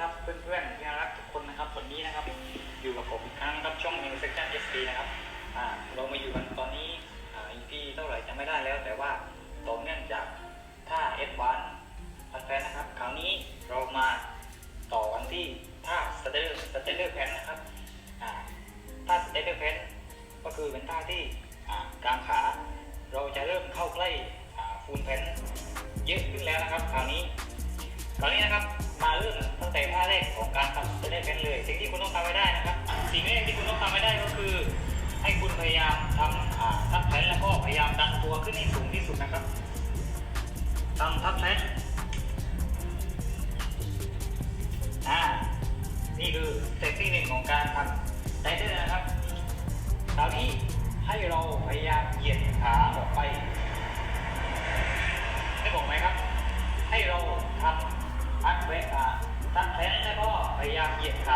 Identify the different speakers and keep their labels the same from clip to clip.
Speaker 1: ครับเพื่อนๆที่น่รักทุกคนนะครับวันนี้นะครับอยู่กับผมอีกครั้งครับช่อง New Section SD นะครับอ่าเรามาอยู่กันตอนนี้อ่า EP เท่าไหร่จำไม่ได้แล้ว แต่ว่าต่อเนื่องจากท่า Advance พันแฟนนะครับคราวนี้เรามาต่อกันที่ท่า Stellar Stellar Pen นนะครับอ่าท่า Stellar Pen ก็คือเป็นท่าที่อ่ากลางขา เราจะเริ่มเข้าใกล้ฟูลแพนเยอะขึ้นแล้วนะครับคราวนี้ ของการทำไดเส้นนะครับคราวนี้ให้เราพยายามเหยียดขาออกไปได้บอกไหมครับ ให้เราทำพักเวอ่าทักแขนแล้วก็พยายามเหยียดขา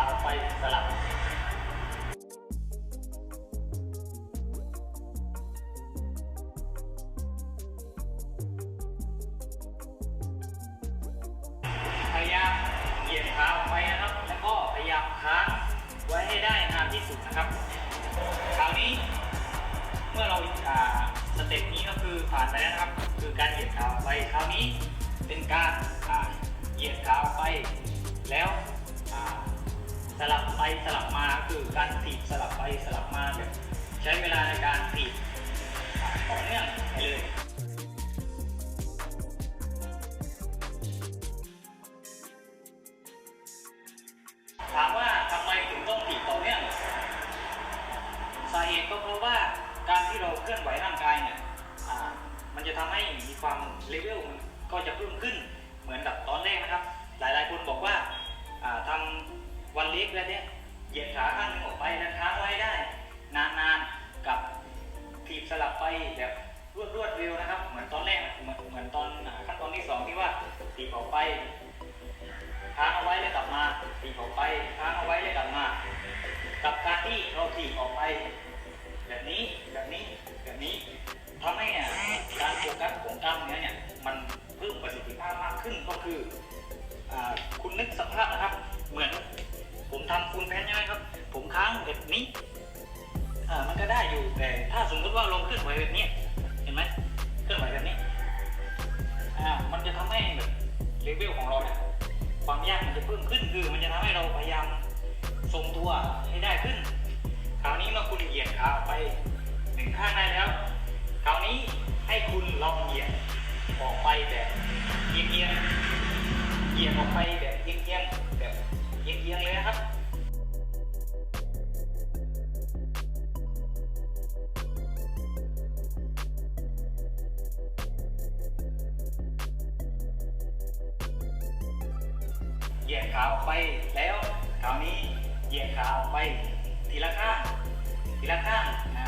Speaker 1: ผ่านไปแล้วนะครับ คือการเหยียดขาออกไปคราวนี้เป็นการเหยียดขาออกไป แล้วสลับไปสลับมาคือการถีบสลับไปสลับมาแบบใช้เวลาในการถีบต่อเนื่องไปเลย ถีบออกไปค้างเอาไว้แล้วกลับมาถีบออกไปค้างเอาไว้แล้วกลับมา กับการที่เราถีออกไป แบบนี้แบบนี้แบบนี้ทำให้เนี่ยการโฟกัสของกล้ามเนื้อเนี่ยมันเพิ่มประสิทธิภาพมากขึ้นก็คืออคุณนึกสภาพนะครับ เหมือนผมทำฟูลแพนใช่ไหมครับ ผมค้างแบบนี้มันก็ได้อยู่แต่ถ้าสมมติว่าลงเคลื่อนไหวแบบนี้ เวลของเราเนี่ยความยากมันจะเพิ่มขึ้นคือมันจะทำให้เราพยายามทรงตัวให้ได้ขึ้น คราวนี้เมื่อคุณเหยียดขาไปหนึ่งข้างได้แล้ว คราวนี้ให้คุณลองเหยียดออกไปแบบเอียงๆเหยียดออกไปแเหยียดขาออกไปแล้วคราวนี้เหยียดขาออกไปทีละข้างทีละข้างอ่า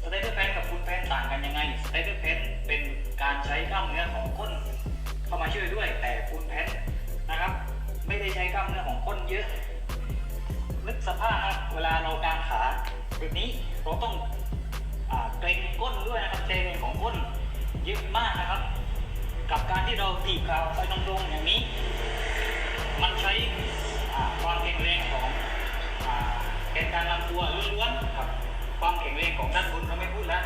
Speaker 1: สไตเดอร์แพนกับฟูลแพนต่างกันยังไงสไตเดอร์แพนเป็นการใช้กล้ามเนื้อของก้นเข้ามาช่วยด้วย แต่ฟูลแพนนะครับ ไม่ได้ใช้กล้ามเนื้อของก้นเยอะนึกสภาพนะครับเวลาเรากางขาแบบนี้เราต้องอเกรงก้นด้วยนะครับใช้แรงของก้นเยอะมากนะครับ กับการที่เราถีบขาไปตรงๆอย่างนี้ มันใช้ความแข็งแรงของอ่าแกนกลารลำตัวล้วนๆกับความแข็งแรงของด้านบนเราไม่พูดแล้ว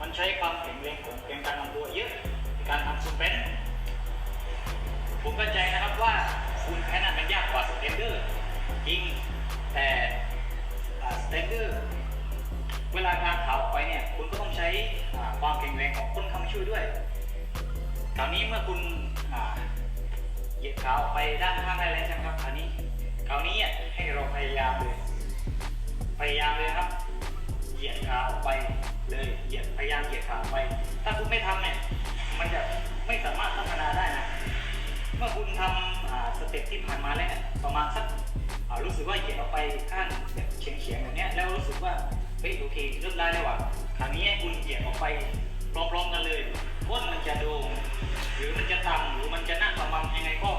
Speaker 1: มันใช้ความแข็งแรงของแกนกลารลำตัวเยอะในการทำซูเปนผมเข้าใจนะครับว่าฟูลแพนน่ะมันยากกว่าสเตนเดอร์จริงแต่สเตนเดอร์เวลาการขาออกไปเนี่ยคุณก็ต้องใช้ความแข็งแรงของก้นเข้ามาช่วยด้วยคราวนี้เมื่อคุณ เหยียดขาออกไปด้านข้างได้แล้วใช่ไหมครับคราวนี้คราวนี้ให้เราพยายามเลยพยายามเลยครับ เหยียดขาออกไปเลยเหยียดพยายามเหยียดขาออกไป ถ้าคุณไม่ทำเนี่ยมันจะไม่สามารถพัฒนาได้นะเมื่อคุณทำอ่าสเต็ปที่ผ่านมาแล้วเนี่ยประมาณสักรู้สึกว่าเหยียดออกไปข้างแบบเฉียงๆแบบเนี้ยแล้วรู้สึกว่าเฮ้ยโอเคเริ่มได้แล้วว่ะคราวนี้คุณเหยียดออกไป รือมันจะต่ำหรือมันจะหน้าประมาณยังไงก็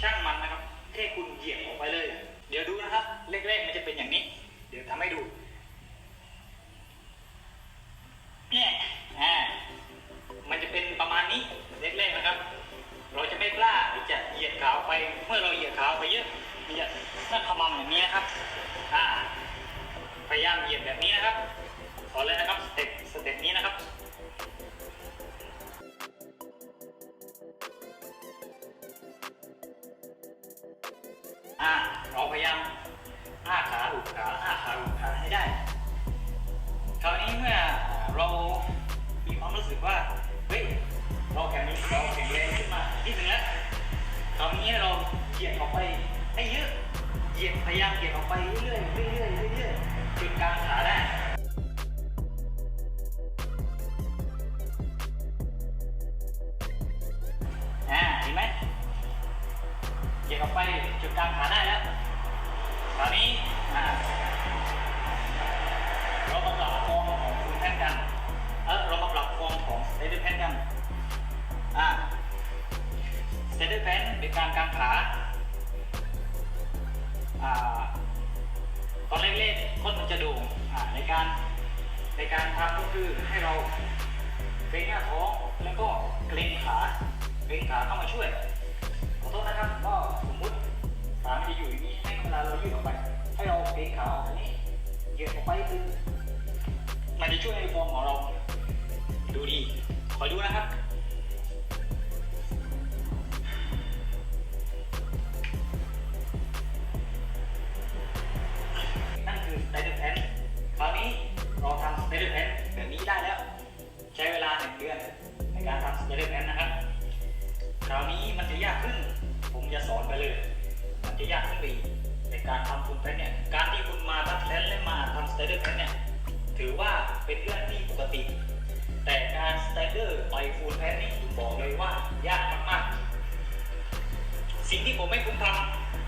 Speaker 1: ช่างมันนะครับแค่คุณเหยียบออกไปเลย เดี๋ยวดูนะครับแรกๆมันจะเป็นอย่างนี้ เดี๋ยวทำให้ดู ออกไปจนกลางขาได้แล้วคราวนี้เรามาปรับฟอร์มของฟูลแพนกันเออเรามาปรับฟอร์มของสเตเดอร์แพนกันอ่าสเตเดอร์แพนเป็นการกลางขาอ่าตอนแรกๆก้นมันจะโด่งอ่าในการในการทำก็คือให้เราเกรงหน้าท้องแล้วก็เกรงขาเกรงขาเข้ามาช่วยขอโทษนะครับก็ ขามันจะอยู่อย่างนี้ให้เวลาเรายืดออกไป ให้เราเกงขาออกแบบนี้เหยียดออกไปคือมันจะช่วยให้ฟอร์มของเรา ดูดี คอยดูนะครับ ทำสไตเดอร์แพนเนี่ยถือว่าเป็นเรื่องที่ปกติ แต่การสไตเดอร์ไปฟูลแพนนี่บอกเลยว่ายากมากๆ สิ่งที่ผมไม่คุ้มท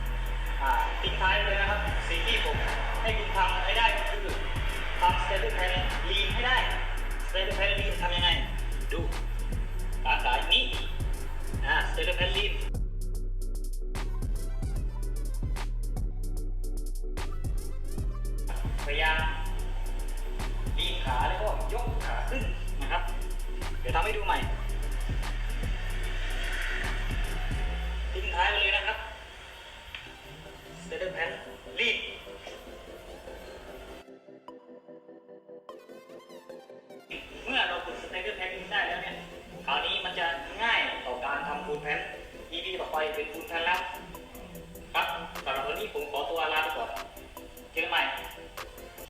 Speaker 1: ำอ่าทิ้งท้ายเลยนะครับ สิ่งที่ผมให้คุณทำให้ได้ก็คือ ทำให้ดูใหม่